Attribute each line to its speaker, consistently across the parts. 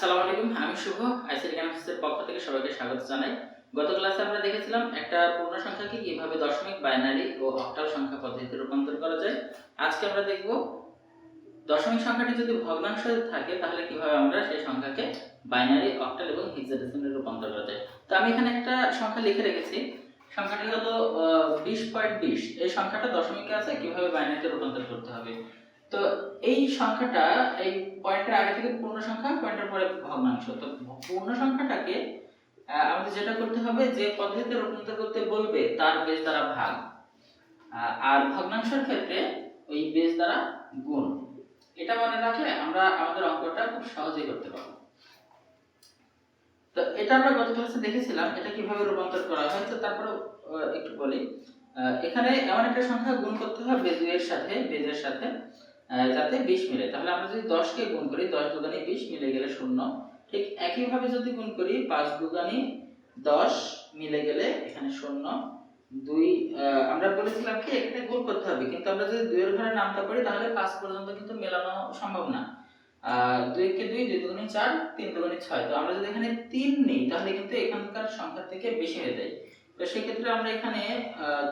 Speaker 1: আসসালামু আলাইকুম, আমি শুভ। ক্যাম্পাসের পক্ষ থেকে সবাইকে স্বাগত জানাই। গত ক্লাসে আমরা দেখেছিলাম একটা পূর্ণ সংখ্যাকে কীভাবে দশমিক, বাইনারি ও অক্টাল সংখ্যা পদ্ধতিতে রূপান্তর করা যায়। আজকে আমরা দেখব দশমিক সংখ্যাটি যদি ভগ্নাংশ থাকে, তাহলে কীভাবে আমরা সেই সংখ্যাকে বাইনারি, অক্টাল এবং রূপান্তর করা যায়। তো আমি এখানে একটা সংখ্যা লিখে রেখেছি। সংখ্যাটি হলো বিশ পয়েন্ট বিশ। এই সংখ্যাটা দশমিকে আছে, কীভাবে বাইনারিতে রূপান্তর করতে হবে? তো এই সংখ্যাটা, এই পয়েন্টের আগে থেকে পূর্ণ সংখ্যা, পয়েন্টের পরে ভগ্নাংশ। তো পূর্ণ সংখ্যাটাকে আমাদের যেটা করতে হবে, যে পদ্ধতিতে রূপান্তর করতে বলবে, তার বেজ দ্বারা ভাগ। আর ভগ্নাংশের ক্ষেত্রে ওই বেজ দ্বারা গুণ। এটা মনে রাখলে আমরা আমাদের অঙ্কটা খুব সহজেই করতে পারব। তো এটা আমরা গত ক্লাসে দেখেছিলাম, এটা কীভাবে রূপান্তর করা হয়, তো তারপরে একটু বলি। এখানে এমন একটা সংখ্যা গুণ করতে হবে বেজের সাথে বেজের সাথে। যাতে বিশ মিলে। তাহলে আমরা যদি দশকে গুণ করি, দশ দুগানি বিশ মিলে গেলে শূন্য। ঠিক একইভাবে যদি গুণ করি, পাঁচ দুগানি দশ মিলে গেলে এখানে শূন্য। দুই আমরা বলেছিলাম কি, এখানে গুণ করতে হবে। কিন্তু আমরা যদি দুইয়ের ঘরে নামতে পারি তাহলে পাঁচ পর্যন্ত কিন্তু মেলানো সম্ভব না। দুইকে দুই দুই দুগুণে চার, তিন দুগুণে ছয়। তো আমরা যদি এখানে তিন নিই, তাহলে কিন্তু এখানকার সংখ্যা থেকে বেশি হয়ে যায়। তো সেক্ষেত্রে আমরা এখানে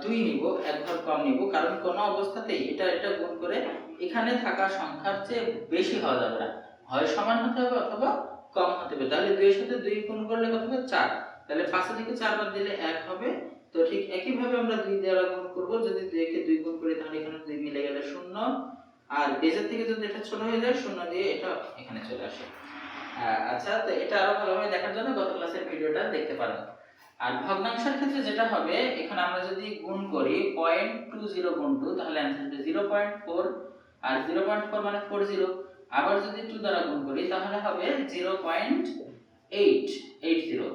Speaker 1: দুই নিব, এক ঘর কম নিব, কারণ কোনো অবস্থাতেই এটা এটা গুণ করে এখানে থাকা সংখ্যার চেয়ে বেশি হওয়া যাবে না। হয় সমান হতে হবে অথবা কম হতে হবে। তাহলে দুইয়ের সাথে দুই গুণ করলে কত হবে? চার। তাহলে পাঁচে থেকে চার বাদ দিলে এক হবে। তো ঠিক একইভাবে আমরা দুই দ্বারা গুণ করব। যদি দুইকে দুই গুণ করি, তাহলে এখানে দুই মিলে গেলে শূন্য। আর বেজের থেকে যদি এটা ছোট হয়ে যায়, শূন্য দিয়ে এটা এখানে চলে আসে। আচ্ছা তো এটা আরও ভালোভাবে দেখার জন্য গত ক্লাসের ভিডিওটা দেখতে পারেন। আর ভগ্নাংশের ক্ষেত্রে যেটা হবে, এখানে আমরা যদি গুণ করি পয়েন্ট টু জিরো গুণ টু তাহলে অ্যান্সার হবে জিরো পয়েন্ট ফোর আর জিরো পয়েন্ট ফোর মানে ফোর জিরো আবার যদি টু দ্বারা গুণ করি, তাহলে হবে zero point eight eight zero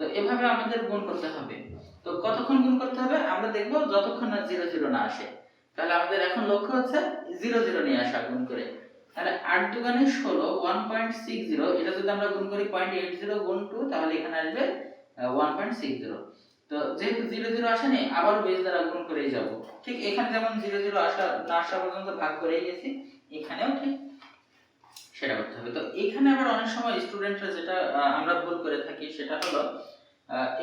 Speaker 1: তো এভাবে আমাদের গুণ করতে হবে। তো কতক্ষণ গুণ করতে হবে? আমরা দেখব যতক্ষণ না জিরো জিরো না আসে। তাহলে আমাদের এখন লক্ষ্য হচ্ছে জিরো জিরো নিয়ে আসা গুণ করে। তাহলে আট দুগানে ষোলো ওয়ান পয়েন্ট সিক্স জিরো এটা যদি আমরা গুণ করি পয়েন্ট এইট জিরো গুণ টু তাহলে এখানে আসবে তো যেহেতু জিরো জিরো আসেনি আবার বেস দ্বারা গুণ করেই যাব। ঠিক এখানে যেমন জিরো জিরো আসা, না আসা পর্যন্ত ভাগ করেই গেছি, এখানেও ঠিক সেটা করতে হবে। তো এখানে আবার অনেক সময় স্টুডেন্টরা যেটা আমরা ভুল করে থাকি, সেটা হলো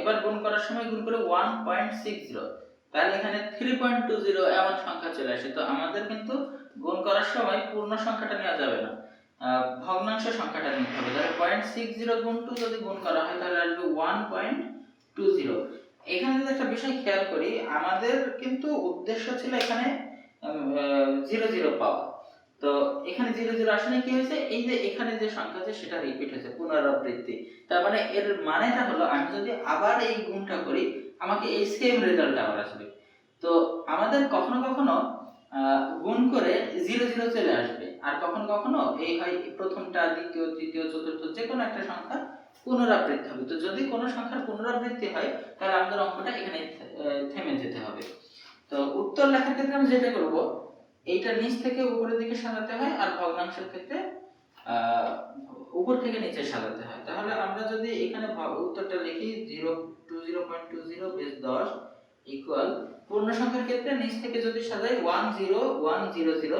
Speaker 1: এবার গুণ করার সময় গুণ করে ওয়ান পয়েন্ট সিক্স জিরো তাহলে এখানে থ্রি পয়েন্ট টু জিরো এমন সংখ্যা চলে আসে। তো আমাদের কিন্তু গুণ করার সময় পূর্ণ সংখ্যাটা নেওয়া যাবে না। ভগ্নাংশ সংখ্যাটা নিতে হবে। তাহলে পয়েন্ট সিক্স জিরো গুণ টু যদি গুণ করা হয়, তাহলে আসবে ওয়ান পয়েন্ট টু জিরো এখানে যদি একটা বিষয় খেয়াল করি, আমাদের কিন্তু উদ্দেশ্য ছিল এখানে জিরো জিরো পাওয়া। তো এখানে জিরো জিরো আসলে কি হয়েছে? এই যে এখানে যে সংখ্যা আছে, সেটা রিপিট হয়েছে, পুনরাবৃত্তি। তার মানে এর মানেটা হলো, আমি যদি আবার এই গুণটা করি, আমাকে এই সেম রেজাল্ট আবার আসবে। তো আমাদের কখনো কখনো জিরো চলে আসবে। আর কখনো কখনো এই হয় প্রথমটা, দ্বিতীয়, তৃতীয়, চতুর্থ যে কোনো একটা সংখ্যা পুনরাবৃত্তি হবে। তো যদি কোনো সংখ্যার পুনরাবৃত্তি হয়, তাহলে আমাদের অঙ্কটা এখানে থেমে যেতে হবে। তো উত্তর লেখার ক্ষেত্রে আমি যেটা করব, এইটা নিচ থেকে উপরের দিকে সাজাতে হয় আর ভগ্নাংশের ক্ষেত্রে উপর থেকে নিচে সাজাতে হয়। তাহলে আমরা যদি এখানে উত্তরটা লিখি, zero, two, zero point two zero base দশ ইকুয়াল পূর্ণ সংখ্যার ক্ষেত্রে নিচ থেকে যদি সাজাই, one zero one zero zero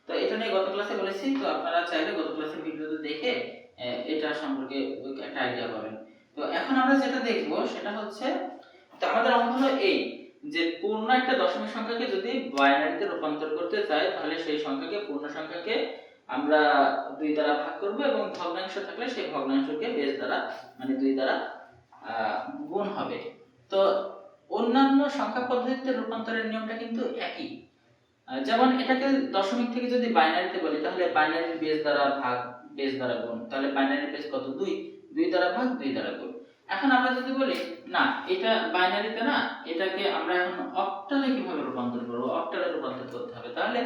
Speaker 1: তো এটা নিয়ে গত ক্লাসে বলেছি, তো আপনারা চাইলে গত ক্লাসের ভিডিওতে দেখে এটা সম্পর্কে একটা আইডিয়া পাবেন। তো এখন আমরা যেটা দেখব, সেটা হচ্ছে, তো আমাদের অঙ্ক হলো এই, যে পূর্ণ একটা দশমিক সংখ্যাকে যদি বাইনারিতে রূপান্তর করতে চাই, তাহলে সেই সংখ্যাকে, পূর্ণ সংখ্যাকে আমরা দুই দ্বারা ভাগ করব এবং ভগ্নাংশ থাকলে সেই ভগ্নাংশকে বেশ দ্বারা মানে দুই দ্বারা গুণ হবে। তো অন্যান্য সংখ্যা পদ্ধতিতে রূপান্তরের নিয়মটা কিন্তু একই। যেমন এটাকে দশমিক থেকে যদি বাইনারিতে বলি, তাহলে বাইনারির বেস দ্বারা ভাগ, বেস দ্বারা গুণ। তাহলে বাইনারির বেস কত? দুই। দুই দ্বারা ভাগ, দুই দ্বারা গুণ। এখন আমরা যদি বলি, না, এটা বাইনারিতে না, এটাকে আমরা এখন অক্টালে কীভাবে রূপান্তর করব? অক্টালে রূপান্তর করতে হবে। তাহলে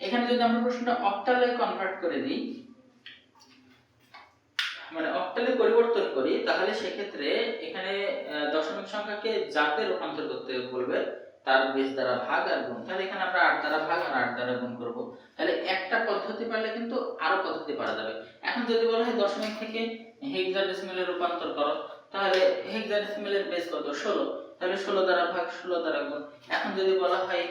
Speaker 1: এখানে যদি আমরা প্রশ্নটা অক্টালে কনভার্ট করে দিই মানে অক্টালে পরিবর্তন করি, তাহলে সেক্ষেত্রে এখানে দশমিক সংখ্যাকে যাতে রূপান্তর করতে বলবে। তার বেস দ্বারা ভাগ আর গুণ। তাহলে এখানে আমরা আট দ্বারা ভাগ আর আট দ্বারা গুণ করব। তাহলে একটা পদ্ধতি পারলে কিন্তু আরও পদ্ধতি পারা যাবে। এখন যদি বলা হয় দশমিক থেকে হেক্সাডেসিমেলে রূপান্তর করো, তাহলে হেক্সাডেসিমেলের বেস কত? ষোলো। তাহলে ষোলো দ্বারা ভাগ, ষোলো দ্বারা গুণ। এখন যদি বলা হয়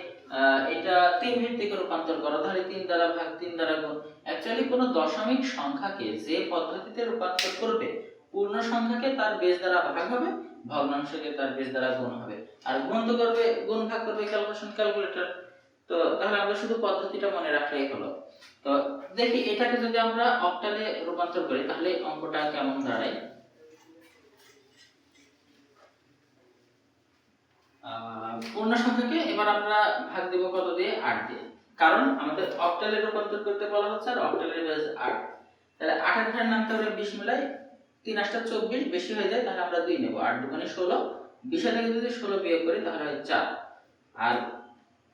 Speaker 1: এটা তিন ভিত্তিকে রূপান্তর করো, তাহলে তিন দ্বারা ভাগ, তিন দ্বারা গুণ। অ্যাকচুয়ালি কোনো দশমিক সংখ্যাকে যে পদ্ধতিতে রূপান্তর করবে, পূর্ণ সংখ্যাকে তার বেস দ্বারা ভাগ হবে ভগ্নাংশকে তার বেস দ্বারা গুণ হবে। আর গুণ তো করবে, গুণ ভাগ করবে ক্যালকুলেশন ক্যালকুলেটর তো তাহলে আমরা শুধু পদ্ধতিটা মনে রাখলেই হলো। তো দেখি এটাকে যদি আমরা অক্টালে রূপান্তর করি, তাহলে অঙ্কটা কেমন দাঁড়ায়? পূর্ণ সংখ্যাকে এবার আমরা ভাগ দেব কত দিয়ে? আট দিয়ে। কারণ আমাদের অক্টালে রূপান্তর করতে বলা হচ্ছে আর অক্টালের বেস আট। তাহলে আটের ঘরের নামতে আমরা বিশ মিলাই তিন আটটা চব্বিশ বেশি হয়ে যায়, তাহলে আমরা দুই নেব। আট দুখানে ষোলো বিশে থেকে যদি ষোলো বিয়োগ করি, তাহলে হয় চার। আর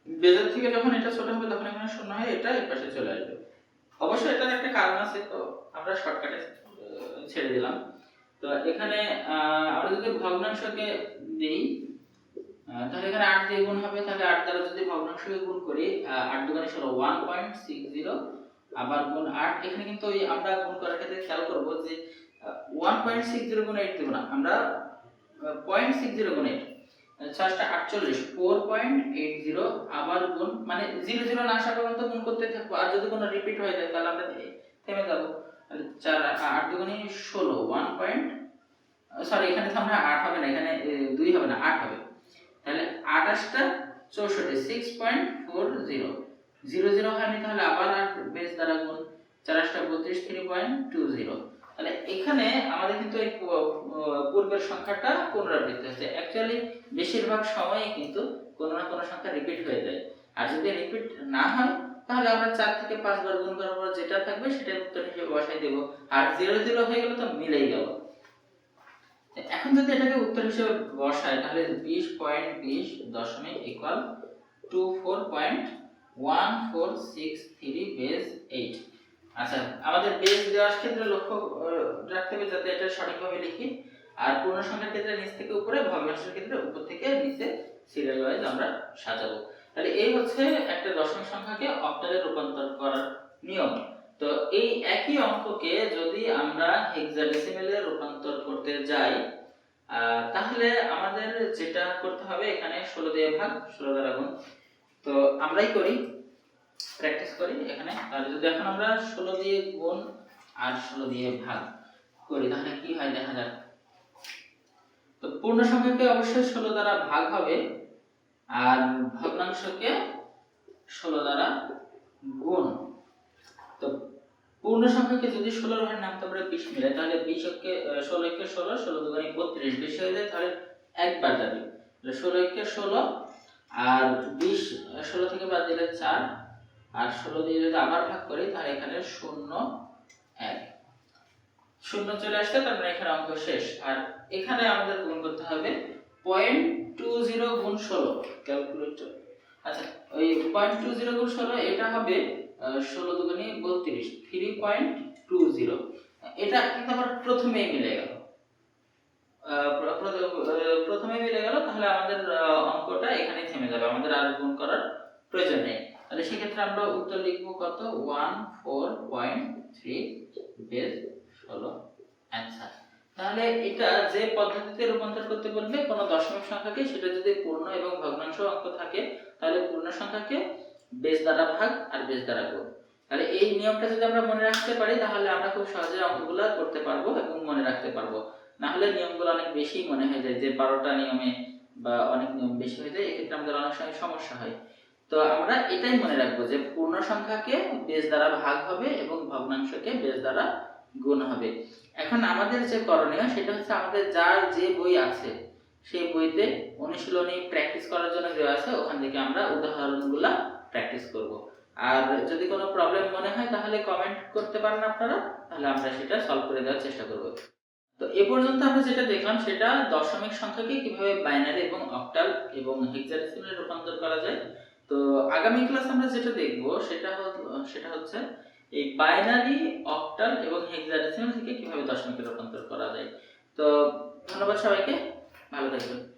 Speaker 1: বেজের থেকে যখন এটা ছোট হবে, তখন এখানে শূন্য হয় এটা এর পাশে চলে আসবে। অবশ্যই এটার একটা কারণ আছে, তো আমরা শর্টকাটে ছেড়ে দিলাম। তো এখানে আমরা যদি ভগ্নাংশকে দিই তাহলে এখানে আট দিয়ে গুণ হবে। তাহলে আট দ্বারা যদি ভগ্নাংশকে গুণ করি আট দুগুণে ষোলো ওয়ান পয়েন্ট সিক্স জিরো আবার গুণ আট। এখানে কিন্তু ওই আমরা গুণ করার ক্ষেত্রে খেয়াল করব যে ওয়ান পয়েন্ট সিক্স জিরো গুণ এইট দেবো না। আমরা পয়েন্ট সিক্স জিরো গুণ এইট চারটা আটচল্লিশ। ফোর পয়েন্ট এইট জিরো আবার গুণ মানে জিরো জিরো না আসা পর্যন্ত গুণ করতে থাকব। আর যদি কোনো রিপিট হয়ে যায়, তাহলে আমরা থেমে যাব। চার, আট দুগুণে ষোলো ওয়ান পয়েন্ট সরি এখানে তো আমরা আট হবে না, এখানে দুই হবে না, আট হবে। তাহলে আঠাশটা চৌষট্টি six point four zero zero zero হয়নি, তাহলে আবার আট বেস দ্বারা গুণ। চারাশটা বত্রিশ থ্রি পয়েন্ট টু জিরো তাহলে এখানে আমাদের কিন্তু এই পূর্বের সংখ্যাটা পুনরাবৃত্তি হচ্ছে। অ্যাকচুয়ালি বেশিরভাগ সময়ই কিন্তু কোনো না কোনো সংখ্যা রিপিট হয়ে যায়। আর যদি রিপিট না হয়, তাহলে আমরা চার থেকে পাঁচবার গুণ করার পর যেটা থাকবে সেটার উত্তর হিসেবে বসাই দেবো। আর জিরো জিরো হয়ে গেলে তো মিলেই গেল। এখন যদি এটাকে উত্তর হিসেবে বসাই, তাহলে বিশ পয়েন্ট বিশ দশমিক equal two four point one four six three base eight আচ্ছা আমাদের বেস দেওয়ার ক্ষেত্রে লক্ষ্য রাখতে হবে যাতে এটা সঠিকভাবে লিখি। আর পূর্ণ সংখ্যার ক্ষেত্রে নিচ থেকে উপরে, ভগ্নাংশের ক্ষেত্রে উপর থেকে নিচে সিরিয়াল ওয়াইজ আমরা সাজাবো। তাহলে এই হচ্ছে একটা দশমিক সংখ্যাকে অক্টালে রূপান্তর করার নিয়ম। তো এই একই অঙ্ককে যদি আমরা হেক্সাডেসিমেলে রূপান্তর করতে যাই তাহলে আমাদের যেটা করতে হবে, এখানে ষোলো দিয়ে ভাগ, ষোলো দ্বারা গুণ। তো আমরাই করি। প্র্যাকটিস করি এখানে। তাহলে যদি এখন আমরা ষোলো দিয়ে গুণ আর ষোলো দিয়ে ভাগ করি, তাহলে কি হয়? দেখা যাক। তো পূর্ণ সংখ্যাকে অবশ্যই ষোলো দ্বারা ভাগ হবে আর ভগ্নাংশকে ষোলো দ্বারা গুণ। তো পূর্ণ সংখ্যাকে যদি ষোলোর ঘরে নামতে আমরা বিশ মিলে, তাহলে বিশ কে ষোলো কে ষোলো ষোলো দুগুণে বত্রিশ। বেশি হয়ে যায়, তাহলে একবার যাবে। ষোলো কে ষোলো আর বিশ ষোলো থেকে বাদ দিলে চার। আর ষোলো দিয়ে যদি আবার ভাগ করি, তাহলে এখানে শূন্য এক। শূন্য চলে আসছে তার মানে এখানে অঙ্ক শেষ। আর এখানে আমাদের গুণ করতে হবে পয়েন্ট টু জিরো গুণ ষোলো। ক্যালকুলেটর আচ্ছা ওই পয়েন্ট টু জিরো গুণ ষোলো, এটা হবে ষোলো দুগুণে বত্রিশ। থ্রি পয়েন্ট টু জিরো এটা কিন্তু আমার প্রথমেই মিলে গেল। প্রথমে মিলে গেল, তাহলে আমাদের অঙ্কটা এখানে থেমে যাবে। আমাদের আর গুণ করার প্রয়োজন নেই। তাহলে সেক্ষেত্রে আমরা উত্তর লিখব কত? One, four point three base ষোলো, অ্যান্সার। তাহলে এটা যে পদ্ধতিতে রূপান্তর করতে বলবে, কোনো দশমিক সংখ্যাকে, সেটা যদি পূর্ণ এবং ভগ্নাংশ অঙ্ক থাকে, তাহলে পূর্ণ সংখ্যাকে বেস দ্বারা ভাগ আর বেস দ্বারা গুণ। তাহলে এই নিয়মটা যদি আমরা মনে রাখতে পারি, তাহলে আমরা খুব সহজে অঙ্কগুলো করতে পারব এবং মনে রাখতে পারব। না হলে নিয়মগুলো অনেক বেশি মনে হয়ে যায়, যে বারোটা নিয়মে বা অনেক নিয়ম বেশি হয়ে যায়, এক্ষেত্রে আমাদের অনেক সময় সমস্যা হয়। তো আমরা এটাই মনে রাখব যে পূর্ণ সংখ্যাকে বেস দ্বারা ভাগ হবে এবং ভগ্নাংশকে বেস দ্বারা গুণ হবে। এখন আমাদের যে করণীয় সেটা হচ্ছে আমাদের যার যে বই আছে, সেই বইতে অনুশীলনী প্র্যাকটিস করার জন্য দেওয়া আছে, ওখান থেকে আমরা উদাহরণগুলা প্র্যাকটিস করব। আর যদি কোনো প্রবলেম মনে হয় তাহলে কমেন্ট করতে পারেন আপনারা, তাহলে আমরা সেটা সলভ করে দেওয়ার চেষ্টা করব। তো এ পর্যন্ত আমরা যেটা দেখলাম সেটা দশমিক সংখ্যাকে কীভাবে বাইনারি এবং অক্টাল এবং হেক্সাডেসিমালে রূপান্তর করা যায় তো আগামী ক্লাস আমরা যেটা দেখব, সেটা সেটা হচ্ছে এই বাইনারি অক্টাল এবং হেক্সাডেসিমাল থেকে কীভাবে দশমিকে রূপান্তর করা যায়। তো ধন্যবাদ সবাইকে, ভালো থাকবেন।